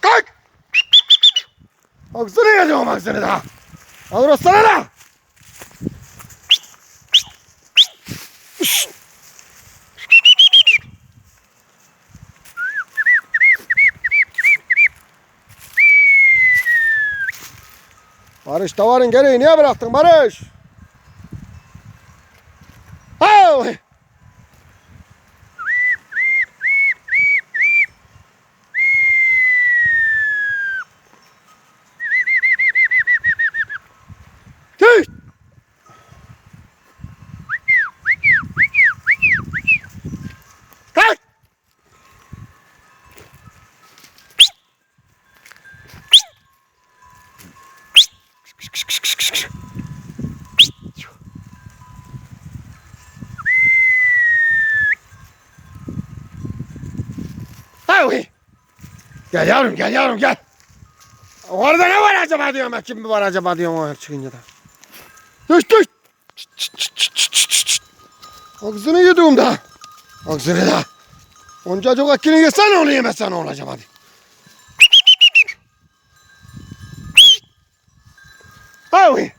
Kalk. Ağzını yiyeceğim ağzını da. Al orasına da. Barış davarın gereği niye bıraktın Barış? Hay Gel yavrum gel yavrum gel. Orada ne var acaba diyorum ben. Kim var acaba diyorum o çıkınca da. Düş düş. Ağzını yedim da. Ağzını da. Onca çok akını yesen onu yemesen ne olacak hadi. Hay